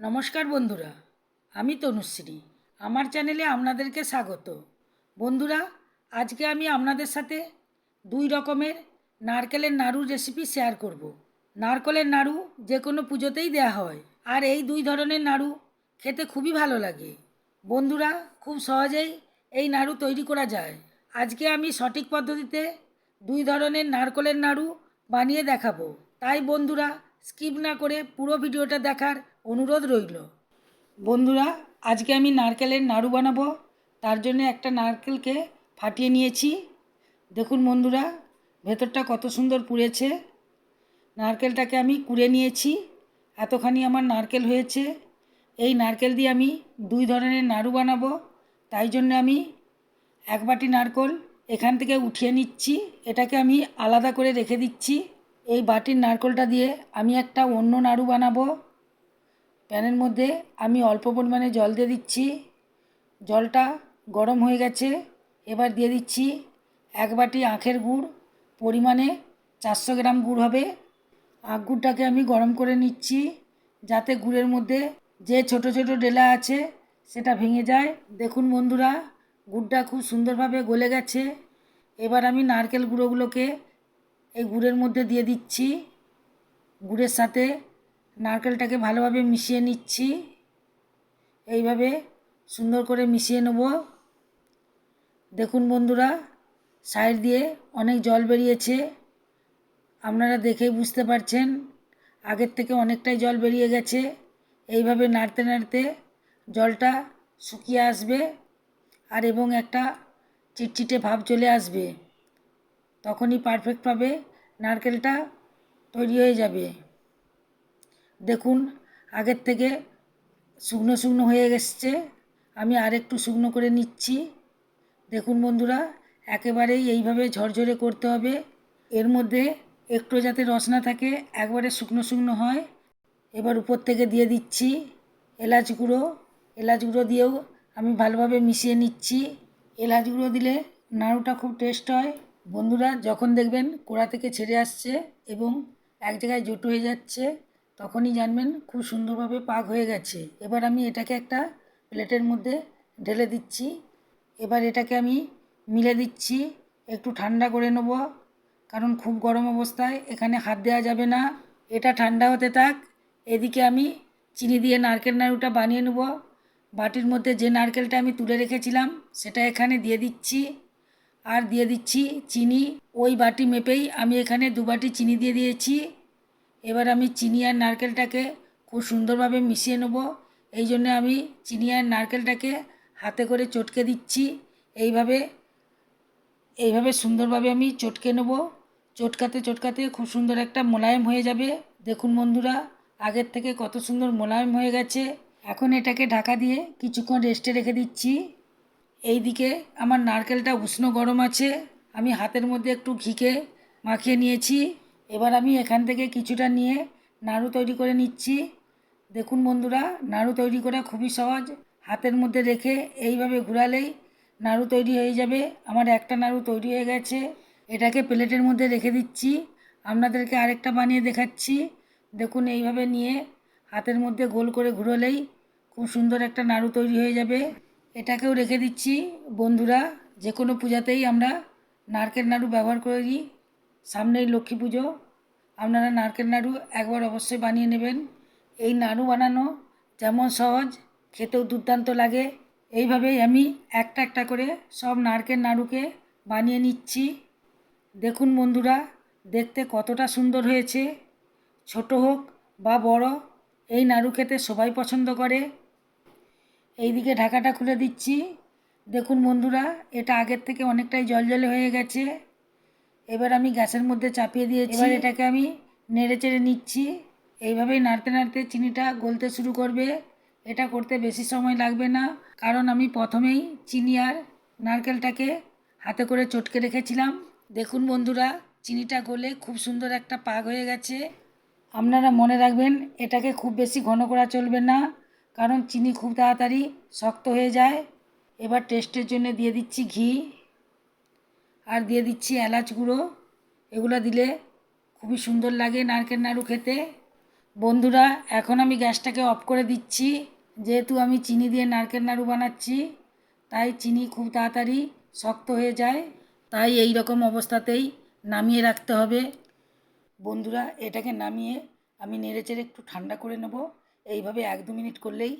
নমস্কার বন্ধুরা, আমি তনুশ্রী। আমার চ্যানেলে আপনাদেরকে স্বাগত। বন্ধুরা, আজকে আমি আপনাদের সাথে দুই রকমের নারকেলের নাড়ু রেসিপি শেয়ার করব। নারকেলের নাড়ু যে কোনো পুজোতেই দেওয়া হয়, আর এই দুই ধরনের নাড়ু খেতে খুবই ভালো লাগে। বন্ধুরা, খুব সহজেই এই নাড়ু তৈরি করা যায়। আজকে আমি সঠিক পদ্ধতিতে দুই ধরনের নারকেলের নাড়ু বানিয়ে দেখাবো। তাই বন্ধুরা স্কিপ না করে পুরো ভিডিওটা দেখার অনুরোধ রইল। বন্ধুরা, আজকে আমি নারকেলের নাড়ু বানাবো। তার জন্য একটা নারকেলকে ফাটিয়ে নিয়েছি। দেখুন বন্ধুরা, ভেতরটা কত সুন্দর পুড়েছে। নারকেলটাকে আমি কুড়ে নিয়েছি। এতখানি আমার নারকেল হয়েছে। এই নারকেল দিয়ে আমি দুই ধরনের নাড়ু বানাবো। তাই জন্য আমি এক বাটি নারকেল এখান থেকে উঠিয়ে নিচ্ছি। এটাকে আমি আলাদা করে রেখে দিচ্ছি। এই বাটির নারকেলটা দিয়ে আমি একটা অন্য নাড়ু বানাবো। প্যানের মধ্যে আমি অল্প পরিমাণে জল দিয়ে দিচ্ছি। জলটা গরম হয়ে গেছে। এবার দিয়ে দিচ্ছি এক বাটি আখের গুড়। পরিমাণে চারশো গ্রাম গুড় হবে। আখ গুড়টাকে আমি গরম করে নিচ্ছি যাতে গুড়ের মধ্যে যে ছোট ছোট ডেলা আছে সেটা ভেঙে যায়। দেখুন বন্ধুরা, গুড়টা খুব সুন্দরভাবে গলে গেছে। এবার আমি নারকেল গুঁড়োগুলোকে এই গুড়ের মধ্যে দিয়ে দিচ্ছি। গুড়ের সাথে নারকেলটাকে ভালোভাবে মিশিয়ে নিচ্ছি। এইভাবে সুন্দর করে মিশিয়ে নেব। দেখুন বন্ধুরা, সাইড দিয়ে অনেক জল বেরিয়েছে। আপনারা দেখেই বুঝতে পারছেন, আগের থেকে অনেকটাই জল বেরিয়ে গেছে। এইভাবে নাড়তে নাড়তে জলটা শুকিয়ে আসবে আর এবং একটা চিটচিটে ভাব চলে আসবে। তখনই পারফেক্টভাবে নারকেলটা তৈরি হয়ে যাবে। দেখুন, আগের থেকে শুকনো শুকনো হয়ে এসছে। আমি আরেকটু শুকনো করে নিচ্ছি। দেখুন বন্ধুরা, একেবারেই এইভাবে ঝরঝরে করতে হবে। এর মধ্যে একটু যাতে রস না থাকে, একবারে শুকনো শুকনো হয়। এবার উপর থেকে দিয়ে দিচ্ছি এলাচ গুঁড়ো। এলাচ গুঁড়ো দিয়েও আমি ভালোভাবে মিশিয়ে নিচ্ছি। এলাচ গুঁড়ো দিলে নাড়ুটা খুব টেস্ট হয়। বন্ধুরা, যখন দেখবেন কোড়া থেকে ছেড়ে আসছে এবং এক জায়গায় জোট হয়ে যাচ্ছে, তখনই জানবেন খুব সুন্দরভাবে পাক হয়ে গেছে। এবার আমি এটাকে একটা প্লেটের মধ্যে ঢেলে দিচ্ছি। এবার এটাকে আমি মিলে দিচ্ছি। একটু ঠান্ডা করে নেব, কারণ খুব গরম অবস্থায় এখানে হাত দেওয়া যাবে না। এটা ঠান্ডা হতে থাক। এদিকে আমি চিনি দিয়ে নারকেল নাড়ুটা বানিয়ে নেব। বাটির মধ্যে যে নারকেলটা আমি তুলে রেখেছিলাম, সেটা এখানে দিয়ে দিচ্ছি। আর দিয়ে দিচ্ছি চিনি। ওই বাটি মেপেই আমি এখানে দু বাটি চিনি দিয়ে দিয়েছি। এবার আমি চিনি আর নারকেলটাকে খুব সুন্দরভাবে মিশিয়ে নেব। এই জন্য আমি চিনি আর নারকেলটাকে হাতে করে চটকে দিচ্ছি। এইভাবে এইভাবে সুন্দরভাবে আমি চটকে নেব। চটকাতে চটকাতে খুব সুন্দর একটা মোলায়েম হয়ে যাবে। দেখুন বন্ধুরা, আগের থেকে কত সুন্দর মোলায়েম হয়ে গেছে। এখন এটাকে ঢাকা দিয়ে কিছুক্ষণ রেস্টে রেখে দিচ্ছি। এই দিকে আমার নারকেলটা উষ্ণ গরম আছে, আমি হাতের মধ্যে একটু ঘিকে মাখিয়ে নিয়েছি। এবার আমি এখান থেকে কিছুটা নিয়ে নাড়ু তৈরি করে নিচ্ছি। দেখুন বন্ধুরা, নাড়ু তৈরি করা খুবই সহজ। হাতের মধ্যে রেখে এইভাবে ঘোরালেই নাড়ু তৈরি হয়ে যাবে। আমার একটা নাড়ু তৈরি হয়ে গেছে। এটাকে প্লেটের মধ্যে রেখে দিচ্ছি। আপনাদেরকে আরেকটা বানিয়ে দেখাচ্ছি। দেখুন এইভাবে নিয়ে হাতের মধ্যে গোল করে ঘুরোলেই খুব সুন্দর একটা নাড়ু তৈরি হয়ে যাবে। এটাকেও রেখে দিচ্ছি, বন্ধুরা। যে কোনো পূজাতেই আমরা নারকেল নাড়ু ব্যবহার করি সামনেই লক্ষ্মী পুজো। আপনারা নারকেল নাড়ু একবার অবশ্যই বানিয়ে নেবেন। এই নাড়ু বানানো যেমন সহজ, খেতেও দুর্দান্ত লাগে। এইভাবেই আমি একটা একটা করে সব নারকেল নাড়ুকে বানিয়ে নিচ্ছি। দেখুন বন্ধুরা, দেখতে কতটা সুন্দর হয়েছে। ছোট হোক বা বড়, এই নাড়ু খেতে সবাই পছন্দ করে। এইদিকে ঢাকাটা খুলে দিচ্ছি। দেখুন বন্ধুরা, এটা আগের থেকে অনেকটাই জলজলে হয়ে গেছে। এবার আমি গ্যাসের মধ্যে চাপিয়ে দিয়েছি। এবার এটাকে আমি নেড়ে চেড়ে নিচ্ছি। এইভাবেই নাড়তে নাড়তে চিনিটা গলতে শুরু করবে। এটা করতে বেশি সময় লাগবে না, কারণ আমি প্রথমেই চিনি আর নারকেলটাকে হাতে করে চটকে রেখেছিলাম। দেখুন বন্ধুরা, চিনিটা গলে খুব সুন্দর একটা পাক হয়ে গেছে। আপনারা মনে রাখবেন, এটাকে খুব বেশি ঘন করা চলবে না। কারণ চিনি খুব তাড়াতাড়ি শক্ত হয়ে যায়। এবার টেস্টের জন্য দিয়ে দিচ্ছি ঘি আর দিয়ে দিচ্ছি এলাচ গুঁড়ো। এগুলো দিলে খুবই সুন্দর লাগে নারকেল নাড়ু খেতে। বন্ধুরা, এখন আমি গ্যাসটাকে অফ করে দিচ্ছি। যেহেতু আমি চিনি দিয়ে নারকেল নাড়ু বানাচ্ছি, তাই চিনি খুব তাড়াতাড়ি শক্ত হয়ে যায়। তাই এই রকম অবস্থাতেই নামিয়ে রাখতে হবে। বন্ধুরা, এটাকে নামিয়ে আমি নেড়েচেড়ে একটু ঠান্ডা করে নেব। এইভাবে এক দু মিনিট করলেই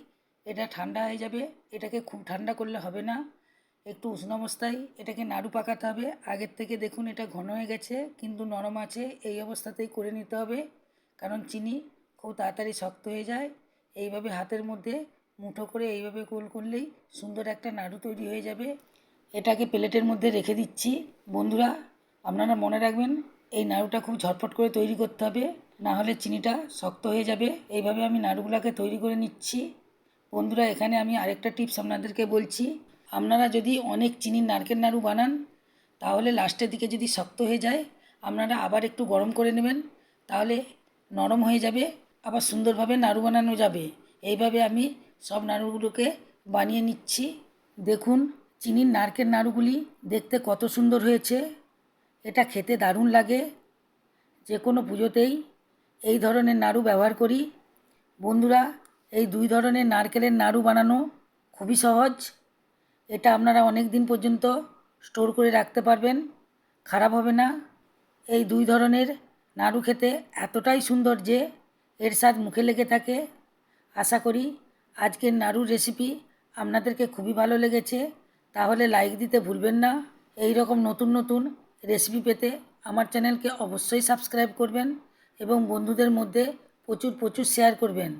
এটা ঠান্ডা হয়ে যাবে। এটাকে খুব ঠান্ডা করলে হবে না। একটু উষ্ণ অবস্থায় এটাকে নাড়ু পাকাতে হবে। আগের থেকে দেখুন এটা ঘন হয়ে গেছে, কিন্তু নরম আছে। এই অবস্থাতেই করে নিতে হবে, কারণ চিনি খুব তাড়াতাড়ি শক্ত হয়ে যায়। এইভাবে হাতের মধ্যে মুঠো করে এইভাবে গোল করলেই সুন্দর একটা নাড়ু তৈরি হয়ে যাবে। এটাকে প্লেটের মধ্যে রেখে দিচ্ছি। বন্ধুরা, আপনারা মনে রাখবেন, এই নাড়ুটা খুব ঝটপট করে তৈরি করতে হবে। না হলে চিনিটা শক্ত হয়ে যাবে। এইভাবে আমি নাড়ুগুলোকে তৈরি করে নিচ্ছি। বন্ধুরা, এখানে আমি আরেকটা টিপস আপনাদেরকে বলছি। আপনারা যদি অনেক চিনির নারকেল নাড়ু বানান, তাহলে লাস্টের দিকে যদি শক্ত হয়ে যায়, আপনারা আবার একটু গরম করে নেবেন, তাহলে নরম হয়ে যাবে, আবার সুন্দরভাবে নাড়ু বানানো যাবে। এইভাবে আমি সব নাড়ুগুলোকে বানিয়ে নিচ্ছি। দেখুন, চিনির নারকেল নাড়ুগুলি দেখতে কত সুন্দর হয়েছে। এটা খেতে দারুণ লাগে। যে কোনো পুজোতেই এই ধরনের নাড়ু ব্যবহার করি। বন্ধুরা, এই দুই ধরনের নারকেলের নাড়ু বানানো খুবই সহজ। এটা আপনারা অনেক দিন পর্যন্ত স্টোর করে রাখতে পারবেন, খারাপ হবে না। এই দুই ধরনের নাড়ু খেতে এতটাই সুন্দর যে এর স্বাদ মুখে লেগে থাকে। আশা করি আজকের নাড়ুর রেসিপি আপনাদেরকে খুবই ভালো লেগেছে। তাহলে লাইক দিতে ভুলবেন না। এই রকম নতুন নতুন রেসিপি পেতে আমার চ্যানেলকে অবশ্যই সাবস্ক্রাইব করবেন। এবং বন্ধুদের মধ্যে প্রচুর প্রচুর শেয়ার করবেন।